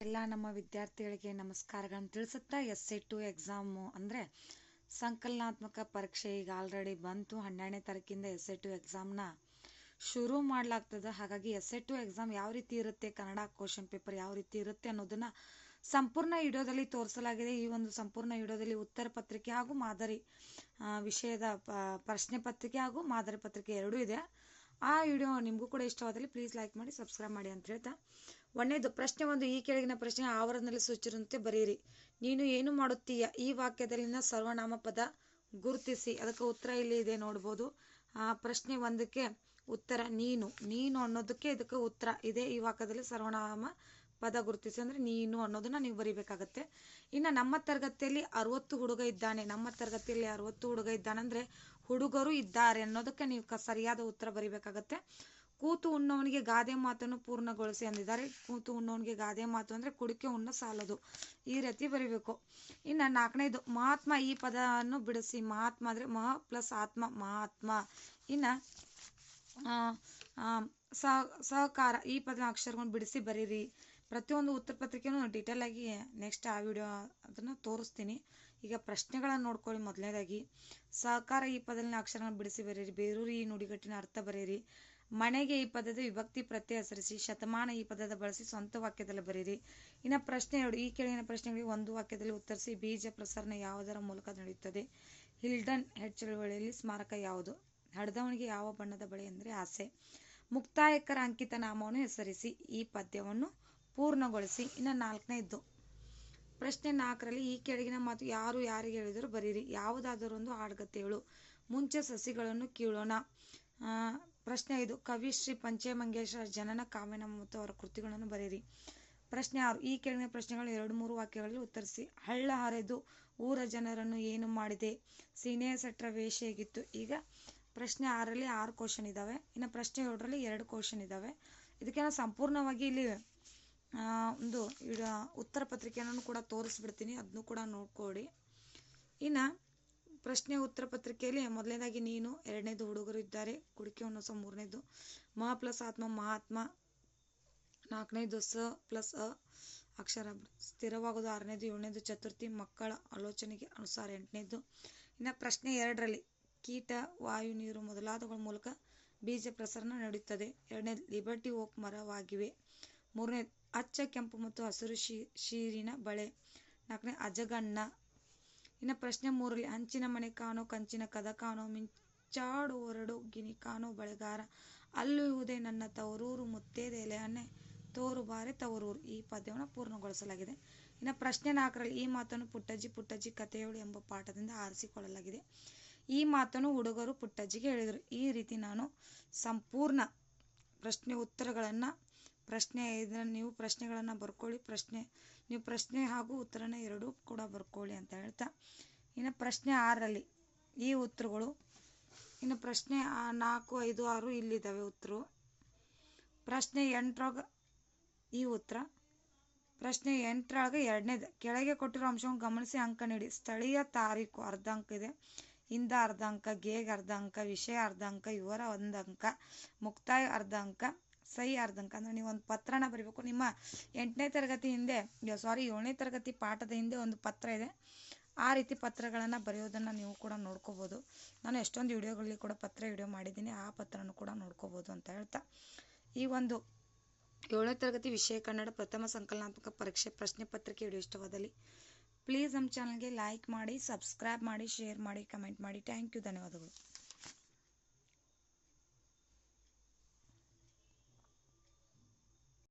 ಎಲ್ಲ ನಮ್ಮ ವಿದ್ಯಾರ್ಥಿಗಳಿಗೆ ನಮಸ್ಕಾರಗಳನ್ನು ತಿಳಿಸುತ್ತಾ ಎಸ್ ಎ ಟು ಎಕ್ಸಾಮು ಅಂದರೆ ಸಂಕಲನಾತ್ಮಕ ಪರೀಕ್ಷೆ ಈಗ ಆಲ್ರೆಡಿ ಬಂತು. ಹನ್ನೆರಡನೇ ತಾರೀಕಿಂದ ಎಸ್ ಎ ಟು ಎಕ್ಸಾಮ್ನ ಶುರು ಮಾಡಲಾಗ್ತದೆ. ಹಾಗಾಗಿ ಎಸ್ ಎ ಟು ಎಕ್ಸಾಮ್ ಯಾವ ರೀತಿ ಇರುತ್ತೆ, ಕನ್ನಡ ಕ್ವಶನ್ ಪೇಪರ್ ಯಾವ ರೀತಿ ಇರುತ್ತೆ ಅನ್ನೋದನ್ನು ಸಂಪೂರ್ಣ ವಿಡಿಯೋದಲ್ಲಿ ತೋರಿಸಲಾಗಿದೆ. ಈ ಒಂದು ಸಂಪೂರ್ಣ ವಿಡಿಯೋದಲ್ಲಿ ಉತ್ತರ ಪತ್ರಿಕೆ ಹಾಗೂ ಮಾದರಿ ವಿಷಯದ ಪ್ರಶ್ನೆ ಪತ್ರಿಕೆ ಹಾಗೂ ಮಾದರಿ ಪತ್ರಿಕೆ ಎರಡೂ ಇದೆ. ಆ ವಿಡಿಯೋ ನಿಮಗೂ ಕೂಡ ಇಷ್ಟವಾದಲ್ಲಿ ಪ್ಲೀಸ್ ಲೈಕ್ ಮಾಡಿ ಸಬ್ಸ್ಕ್ರೈಬ್ ಮಾಡಿ ಅಂತ ಹೇಳ್ತಾ. ಒಂದನೇದು ಪ್ರಶ್ನೆ ಒಂದು, ಈ ಕೆಳಗಿನ ಪ್ರಶ್ನೆ ಆವರಣದಲ್ಲಿ ಸೂಚಿರುವಂತೆ ಬರೀರಿ ನೀನು ಏನು ಮಾಡುತ್ತೀಯ? ಈ ವಾಕ್ಯದಲ್ಲಿನ ಸರ್ವನಾಮ ಪದ ಗುರುತಿಸಿ. ಅದಕ್ಕೆ ಉತ್ತರ ಇಲ್ಲಿ ಇದೆ ನೋಡ್ಬೋದು. ಆ ಪ್ರಶ್ನೆ ಒಂದಕ್ಕೆ ಉತ್ತರ ನೀನು. ನೀನು ಅನ್ನೋದಕ್ಕೆ ಇದಕ್ಕೆ ಉತ್ತರ. ಇದೆ ಈ ವಾಕ್ಯದಲ್ಲಿ ಸರ್ವನಾಮ ಪದ ಗುರುತಿಸಿ ಅಂದರೆ ನೀನು ಅನ್ನೋದನ್ನ ನೀವು ಬರೀಬೇಕಾಗತ್ತೆ. ಇನ್ನು ನಮ್ಮ ತರಗತಿಯಲ್ಲಿ ಅರವತ್ತು ಹುಡುಗ ಇದ್ದಾನೆ. ನಮ್ಮ ತರಗತಿಯಲ್ಲಿ ಅರವತ್ತು ಹುಡುಗ ಇದ್ದಾನೆ ಅಂದರೆ ಹುಡುಗರು ಇದ್ದಾರೆ ಅನ್ನೋದಕ್ಕೆ ನೀವು ಸರಿಯಾದ ಉತ್ತರ ಬರಿಬೇಕಾಗತ್ತೆ. ಕೂತು ಉಣ್ಣವನಿಗೆ ಗಾದೆ ಮಾತನ್ನು ಪೂರ್ಣಗೊಳಿಸಿ ಅಂದಿದ್ದಾರೆ. ಕೂತು ಉಣ್ಣವನಿಗೆ ಗಾದೆ ಮಾತು ಅಂದ್ರೆ ಕುಡಿಕೆ ಉಣ್ಣ ಸಾಲದು. ಈ ರೀತಿ ಬರಿಬೇಕು. ಇನ್ನ ನಾಲ್ಕನೇದು, ಮಹಾತ್ಮ ಈ ಪದವನ್ನು ಬಿಡಿಸಿ. ಮಹಾತ್ಮ ಅಂದ್ರೆ ಮಹ ಪ್ಲಸ್ ಆತ್ಮ, ಮಹಾತ್ಮ. ಇನ್ನ ಸಹ ಸಹಕಾರ ಈ ಪದ ಅಕ್ಷರಗಳನ್ನು ಬಿಡಿಸಿ ಬರೀರಿ. ಪ್ರತಿಯೊಂದು ಉತ್ತರ ಪತ್ರಿಕೆನೂ ಡೀಟೇಲ್ ಆಗಿ ನೆಕ್ಸ್ಟ್ ಆ ವಿಡಿಯೋ ಅದನ್ನು ತೋರಿಸ್ತೀನಿ. ಈಗ ಪ್ರಶ್ನೆಗಳನ್ನು ನೋಡ್ಕೊಳ್ಳಿ ಮೊದಲನೇದಾಗಿ. ಸಹಕಾರ ಈ ಪದಲಿನ ಅಕ್ಷರಗಳನ್ನು ಬಿಡಿಸಿ ಬರೀರಿ ಬೇರೂರು ಈ ನುಡಿಗಟ್ಟಿನ ಅರ್ಥ ಬರೆಯಿರಿ. ಮನೆಗೆ ಈ ಪದದ ವಿಭಕ್ತಿ ಪ್ರತ್ಯಯ ಹೆಸರಿಸಿ ಶತಮಾನ ಈ ಪದದ ಬಳಸಿ ಸ್ವಂತ ವಾಕ್ಯದಲ್ಲಿ ಬರೀರಿ ಇನ್ನು ಪ್ರಶ್ನೆ ಎರಡು, ಈ ಕೆಳಗಿನ ಪ್ರಶ್ನೆಗಳಿಗೆ ಒಂದು ವಾಕ್ಯದಲ್ಲಿ ಉತ್ತರಿಸಿ, ಬೀಜ ಪ್ರಸರಣ ಯಾವುದರ ಮೂಲಕ ನಡೆಯುತ್ತದೆ? ಹಿಲ್ಡನ್ ಹೆಡ್ ಚಳುವಳಿಯಲ್ಲಿ ಸ್ಮಾರಕ ಯಾವುದು? ಹಡದವನಿಗೆ ಯಾವ ಬಣ್ಣದ ಬಳೆ ಅಂದರೆ ಆಸೆ. ಮುಕ್ತಾಯಕರ ಅಂಕಿತ ನಾಮವನ್ನು ಹೆಸರಿಸಿ, ಈ ಪದ್ಯವನ್ನು ಪೂರ್ಣಗೊಳಿಸಿ. ಇನ್ನು ನಾಲ್ಕನೇದ್ದು ಪ್ರಶ್ನೆ ನಾಲ್ಕರಲ್ಲಿ ಈ ಕೆಳಗಿನ ಮಾತು ಯಾರು ಯಾರಿಗೆ ಹೇಳಿದರೂ ಬರೀರಿ. ಯಾವುದಾದರೊಂದು ಹಾಡ್ಗತೆ ಹೇಳು. ಮುಂಚೆ ಸಸಿಗಳನ್ನು ಕೀಳೋಣ. ಪ್ರಶ್ನೆ ಐದು. ಕವಿ ಶ್ರೀ ಪಂಚಮಂಗೇಶ್ವರ ಜನನ ಕಾವ್ಯನ ಮತ್ತು ಅವರ ಕೃತಿಗಳನ್ನು ಬರೀರಿ. ಪ್ರಶ್ನೆ ಆರು. ಈ ಕೆಳಗಿನ ಪ್ರಶ್ನೆಗಳು ಎರಡು ಮೂರು ವಾಕ್ಯಗಳಲ್ಲಿ ಉತ್ತರಿಸಿ. ಹಳ್ಳ ಹರಿದು ಊರ ಜನರನ್ನು ಏನು ಮಾಡಿದೆ? ಸೀನೆಯ ಸಟ್ರ ವೇಷ ಹೇಗಿತ್ತು? ಈಗ ಪ್ರಶ್ನೆ ಆರಲ್ಲಿ ಆರು ಕ್ವಶನ್ ಇದ್ದಾವೆ ಇನ್ನು ಪ್ರಶ್ನೆ ಏಳರಲ್ಲಿ ಎರಡು ಕ್ವಶನ್ ಇದ್ದಾವೆ ಇದಕ್ಕೆ ನಾವು ಸಂಪೂರ್ಣವಾಗಿ ಇಲ್ಲಿ ಒಂದು ಉತ್ತರ ಪತ್ರಿಕೆಯನ್ನು ಕೂಡ ತೋರಿಸ್ಬಿಡ್ತೀನಿ. ಅದನ್ನು ಕೂಡ ನೋಡ್ಕೊಡಿ. ಇನ್ನು ಪ್ರಶ್ನೆ ಉತ್ತರ ಪತ್ರಿಕೆಯಲ್ಲಿ ಮೊದಲನೇದಾಗಿ ನೀನು, ಎರಡನೇದು ಹುಡುಗರು ಇದ್ದಾರೆ, ಕುಡಿಕೆ ಅನ್ನೋ ಮೂರನೇದು. ಮ ಪ್ಲಸ್ ಆತ್ಮ ಮಹಾತ್ಮ ನಾಲ್ಕನೇದು ಸ ಪ್ಲಸ್ ಅ ಅಕ್ಷರ. ಸ್ಥಿರವಾಗೋದು ಆರನೇದು, ಏಳನೇದು ಚತುರ್ಥಿ, ಮಕ್ಕಳ ಆಲೋಚನೆಗೆ ಅನುಸಾರ ಎಂಟನೇದು. ಇನ್ನು ಪ್ರಶ್ನೆ ಎರಡರಲ್ಲಿ, ಕೀಟ, ವಾಯು, ನೀರು ಮೊದಲಾದವುಗಳ ಮೂಲಕ ಬೀಜ ಪ್ರಸರಣ ನಡೆಯುತ್ತದೆ ಎರಡನೇ ಲಿಬರ್ಟಿ ಓಕ್ ಮರವಾಗಿವೆ. ಮೂರನೇ, ಅಚ್ಚ ಕೆಂಪು ಮತ್ತು ಹಸಿರು ಶೀರಿನ ಬಳೆ. ನಾಲ್ಕನೇ ಅಜಗಣ್ಣ ಇನ್ನು ಪ್ರಶ್ನೆ ಮೂರರಲ್ಲಿ ಹಂಚಿನ ಮನೆ ಕಾಣೋ, ಕಂಚಿನ ಕದ ಕಾಣೋ ಮಿಂಚಾಡು ಹೊರಡು ಗಿನಿ ಕಾಣೋ ಬಳೆಗಾರ. ಅಲ್ಲುವುದೇ ನನ್ನ ತವರೂರು ಮುತ್ತೇದೆ ಎಲೆಯನ್ನೇ ತೋರು ಬಾರೆ ತವರೂರು. ಈ ಪದ್ಯವನ್ನು ಪೂರ್ಣಗೊಳಿಸಲಾಗಿದೆ. ಇನ್ನು ಪ್ರಶ್ನೆ ನಾಲ್ಕರಲ್ಲಿ, ಈ ಮಾತನ್ನು ಪುಟ್ಟಜ್ಜಿ ಪುಟ್ಟಜ್ಜಿ ಕಥೆಯೋಳು ಎಂಬ ಪಾಠದಿಂದ ಆರಿಸಿಕೊಳ್ಳಲಾಗಿದೆ. ಈ ಮಾತನ್ನು ಹುಡುಗರು ಪುಟ್ಟಜ್ಜಿಗೆ ಹೇಳಿದರು. ಈ ರೀತಿ ನಾನು ಸಂಪೂರ್ಣ ಪ್ರಶ್ನೆ ಉತ್ತರಗಳನ್ನು ಪ್ರಶ್ನೆ ಇದನ್ನು ನೀವು ಪ್ರಶ್ನೆಗಳನ್ನು ಬರ್ಕೊಳ್ಳಿ. ಪ್ರಶ್ನೆ, ನೀವು ಪ್ರಶ್ನೆ ಹಾಗೂ ಉತ್ತರನ ಎರಡೂ ಕೂಡ ಬರ್ಕೊಳ್ಳಿ ಅಂತ ಹೇಳ್ತಾ. ಇನ್ನು ಪ್ರಶ್ನೆ ಆರಲ್ಲಿ ಈ ಉತ್ತರಗಳು. ಇನ್ನು ಪ್ರಶ್ನೆ ನಾಲ್ಕು, ಐದು, ಆರು ಇಲ್ಲಿದ್ದಾವೆ ಉತ್ತರ ಪ್ರಶ್ನೆ ಎಂಟ್ರಾಗ ಈ ಉತ್ತರ. ಪ್ರಶ್ನೆ ಎಂಟರೊಳಗೆ ಎರಡನೇದು. ಕೆಳಗೆ ಕೊಟ್ಟಿರೋ ಅಂಶವನ್ನು ಗಮನಿಸಿ ಅಂಕ ನೀಡಿ. ಸ್ಥಳೀಯ ತಾರೀಕು ಅರ್ಧ ಅಂಕ ಇದೆ. ಇಂದ ಅರ್ಧ ಅಂಕ ಗೇಗ್ ಅರ್ಧ ಅಂಕ ವಿಷಯ ಅರ್ಧ ಅಂಕ ವಿವರ ಒಂದು ಅಂಕ ಮುಕ್ತಾಯ ಅರ್ಧ ಅಂಕ ಸಹಿ ಅರ್ಧ ಅಂದ್ರೆ ಅಂದರೆ ನೀವು ಒಂದು ಪತ್ರನ ಬರಿಬೇಕು. ನಿಮ್ಮ ಎಂಟನೇ ತರಗತಿ ಹಿಂದೆ ಸಾರಿ ಏಳನೇ ತರಗತಿ ಪಾಠದ ಹಿಂದೆ ಒಂದು ಪತ್ರ ಇದೆ. ಆ ರೀತಿ ಪತ್ರಗಳನ್ನು ಬರೆಯೋದನ್ನು ನೀವು ಕೂಡ ನೋಡ್ಕೋಬೋದು. ನಾನು ಎಷ್ಟೊಂದು ವಿಡಿಯೋಗಳಲ್ಲಿ ಕೂಡ ಪತ್ರ ವಿಡಿಯೋ ಮಾಡಿದ್ದೀನಿ. ಆ ಪತ್ರನೂ ಕೂಡ ನೋಡ್ಕೋಬೋದು ಅಂತ ಹೇಳ್ತಾ. ಈ ಒಂದು ಏಳನೇ ತರಗತಿ ವಿಷಯ ಕನ್ನಡ ಪ್ರಥಮ ಸಂಕಲನಾತ್ಮಕ ಪರೀಕ್ಷೆ ಪ್ರಶ್ನೆ ಪತ್ರಿಕೆ ವಿಡಿಯೋ ಇಷ್ಟವಾದಲ್ಲಿ ಪ್ಲೀಸ್ ನಮ್ಮ ಚಾನಲ್ಗೆ ಲೈಕ್ ಮಾಡಿ ಸಬ್ಸ್ಕ್ರೈಬ್ ಮಾಡಿ ಶೇರ್ ಮಾಡಿ ಕಮೆಂಟ್ ಮಾಡಿ. ಥ್ಯಾಂಕ್ ಯು ಧನ್ಯವಾದಗಳು.